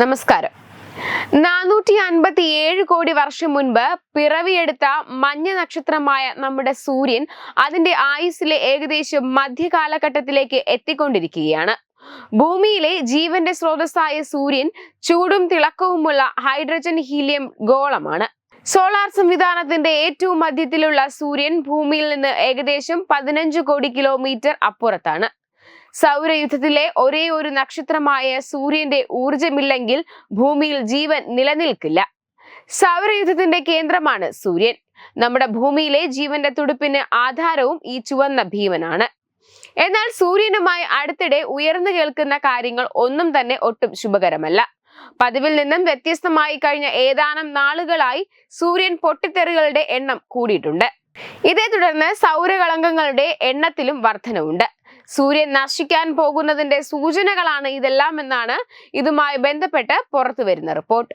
നമസ്കാരം. നാനൂറ്റി അൻപത്തി ഏഴ് കോടി വർഷം മുൻപ് പിറവിയെടുത്ത മഞ്ഞ നക്ഷത്രമായ നമ്മുടെ സൂര്യൻ അതിന്റെ ആയുസ്സിലെ ഏകദേശം മധ്യകാലഘട്ടത്തിലേക്ക് എത്തിക്കൊണ്ടിരിക്കുകയാണ്. ഭൂമിയിലെ ജീവന്റെ സ്രോതസ്സായ സൂര്യൻ ചൂടും തിളക്കവുമുള്ള ഹൈഡ്രജൻ ഹീലിയം ഗോളമാണ്. സോളാർ സംവിധാനത്തിന്റെ ഏറ്റവും മധ്യത്തിലുള്ള സൂര്യൻ ഭൂമിയിൽ നിന്ന് ഏകദേശം പതിനഞ്ച് കോടി കിലോമീറ്റർ അപ്പുറത്താണ്. സൗരയുദ്ധത്തിലെ ഒരേ ഒരു നക്ഷത്രമായ സൂര്യന്റെ ഊർജമില്ലെങ്കിൽ ഭൂമിയിൽ ജീവൻ നിലനിൽക്കില്ല. സൗരയുദ്ധത്തിന്റെ കേന്ദ്രമാണ് സൂര്യൻ. നമ്മുടെ ഭൂമിയിലെ ജീവന്റെ തുടുപ്പിന് ആധാരവും ഈ ചുവന്ന ഭീമനാണ്. എന്നാൽ സൂര്യനുമായി അടുത്തിടെ ഉയർന്നു കേൾക്കുന്ന കാര്യങ്ങൾ ഒന്നും തന്നെ ഒട്ടും ശുഭകരമല്ല. പതിവിൽ നിന്നും വ്യത്യസ്തമായി കഴിഞ്ഞ ഏതാനും നാളുകളായി സൂര്യൻ പൊട്ടിത്തെറികളുടെ എണ്ണം കൂടിയിട്ടുണ്ട്. ഇതേ തുടർന്ന് സൗരകളങ്കങ്ങളുടെ എണ്ണത്തിലും വർധനവുണ്ട് സൂര്യൻ നശിക്കാൻ പോകുന്നതിന്റെ സൂചനകളാണ് ഇതെല്ലാം എന്നാണ് ഇതുമായി ബന്ധപ്പെട്ട് പുറത്തു വരുന്ന റിപ്പോർട്ട്.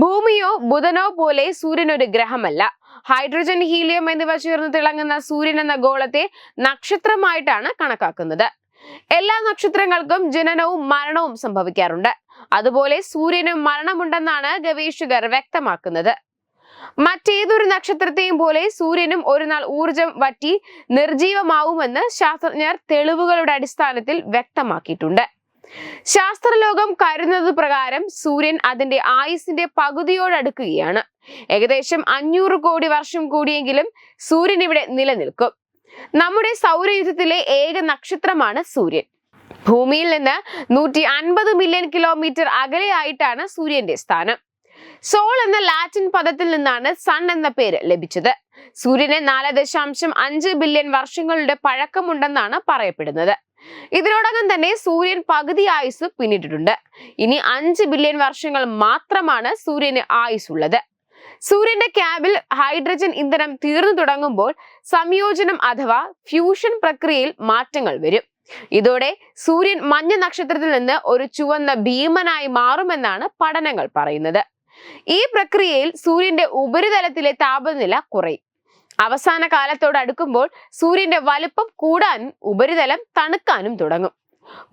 ഭൂമിയോ ബുധനോ പോലെ സൂര്യൻ ഒരു ഗ്രഹമല്ല. ഹൈഡ്രജൻ ഹീലിയം എന്നിവ ചേർന്ന് തിളങ്ങുന്ന സൂര്യൻ എന്ന ഗോളത്തെ നക്ഷത്രമായിട്ടാണ് കണക്കാക്കുന്നത്. എല്ലാ നക്ഷത്രങ്ങൾക്കും ജനനവും മരണവും സംഭവിക്കാറുണ്ട്. അതുപോലെ സൂര്യനും മരണമുണ്ടെന്നാണ് ഗവേഷകർ വ്യക്തമാക്കുന്നത്. മറ്റേതൊരു നക്ഷത്രത്തെയും പോലെ സൂര്യനും ഒരു നാൾ ഊർജം വറ്റി നിർജീവമാവുമെന്ന് ശാസ്ത്രജ്ഞർ തെളിവുകളുടെ അടിസ്ഥാനത്തിൽ വ്യക്തമാക്കിയിട്ടുണ്ട്. ശാസ്ത്രലോകം കരുതുന്നത് പ്രകാരം സൂര്യൻ അതിന്റെ ആയുസിന്റെ പകുതിയോടടുക്കുകയാണ് ഏകദേശം അഞ്ഞൂറ് കോടി വർഷം കൂടിയെങ്കിലും സൂര്യൻ ഇവിടെ നിലനിൽക്കും. നമ്മുടെ സൗരയുദ്ധത്തിലെ ഏക നക്ഷത്രമാണ് സൂര്യൻ. ഭൂമിയിൽ നിന്ന് നൂറ്റി അൻപത് മില്യൺ കിലോമീറ്റർ അകലെയായിട്ടാണ് സൂര്യന്റെ സ്ഥാനം. സോൾ എന്ന ലാറ്റിൻ പദത്തിൽ നിന്നാണ് സൺ എന്ന പേര് ലഭിച്ചത്. സൂര്യന് നാല് ദശാംശം അഞ്ച് ബില്യൺ വർഷങ്ങളുടെ പഴക്കമുണ്ടെന്നാണ് പറയപ്പെടുന്നത്. ഇതിനോടകം തന്നെ സൂര്യൻ പകുതി ആയുസ് പിന്നിട്ടിട്ടുണ്ട്. ഇനി അഞ്ച് ബില്യൺ വർഷങ്ങൾ മാത്രമാണ് സൂര്യന് ആയുസ്സുള്ളത്. സൂര്യന്റെ ക്യാബിൽ ഹൈഡ്രജൻ ഇന്ധനം തീർന്നു തുടങ്ങുമ്പോൾ സംയോജനം അഥവാ ഫ്യൂഷൻ പ്രക്രിയയിൽ മാറ്റങ്ങൾ വരും. ഇതോടെ സൂര്യൻ മഞ്ഞ നക്ഷത്രത്തിൽ നിന്ന് ഒരു ചുവന്ന ഭീമനായി മാറുമെന്നാണ് പഠനങ്ങൾ പറയുന്നത്. ഈ പ്രക്രിയയിൽ സൂര്യന്റെ ഉപരിതലത്തിലെ താപനില കുറയും. അവസാന കാലത്തോട് അടുക്കുമ്പോൾ സൂര്യന്റെ വലുപ്പം കൂടാനും ഉപരിതലം തണുക്കാനും തുടങ്ങും.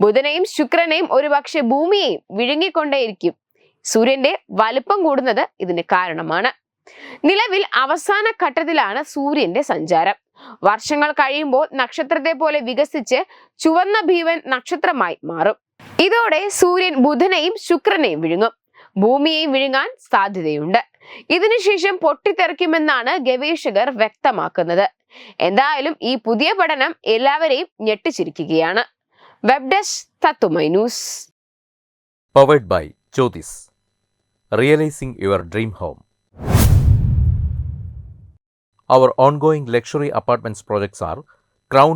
ബുധനെയും ശുക്രനെയും ഒരുപക്ഷെ ഭൂമിയെയും വിഴുങ്ങിക്കൊണ്ടേയിരിക്കും. സൂര്യന്റെ വലുപ്പം കൂടുന്നത് ഇതിന് കാരണമാണ്. നിലവിൽ അവസാന ഘട്ടത്തിലാണ് സൂര്യന്റെ സഞ്ചാരം. വർഷങ്ങൾ കഴിയുമ്പോൾ നക്ഷത്രത്തെ പോലെ വികസിച്ച് ചുവന്ന ഭീവൻ നക്ഷത്രമായി മാറും. ഇതോടെ സൂര്യൻ ബുധനെയും ശുക്രനെയും വിഴുങ്ങും. ഭൂമിയെയും വിഴുങ്ങാൻ സാധ്യതയുണ്ട്. ഇതിനുശേഷം പൊട്ടിത്തെറിക്കുമെന്നാണ് ഗവേഷകർ വ്യക്തമാക്കുന്നത്. എന്തായാലും ഈ പുതിയ പഠനം എല്ലാവരെയും ഞെട്ടിച്ചിരിക്കുകയാണ്. വെബ് ഡെസ്ക് തത്തുമൈ realising your dream home Our ongoing luxury apartments projects are Crown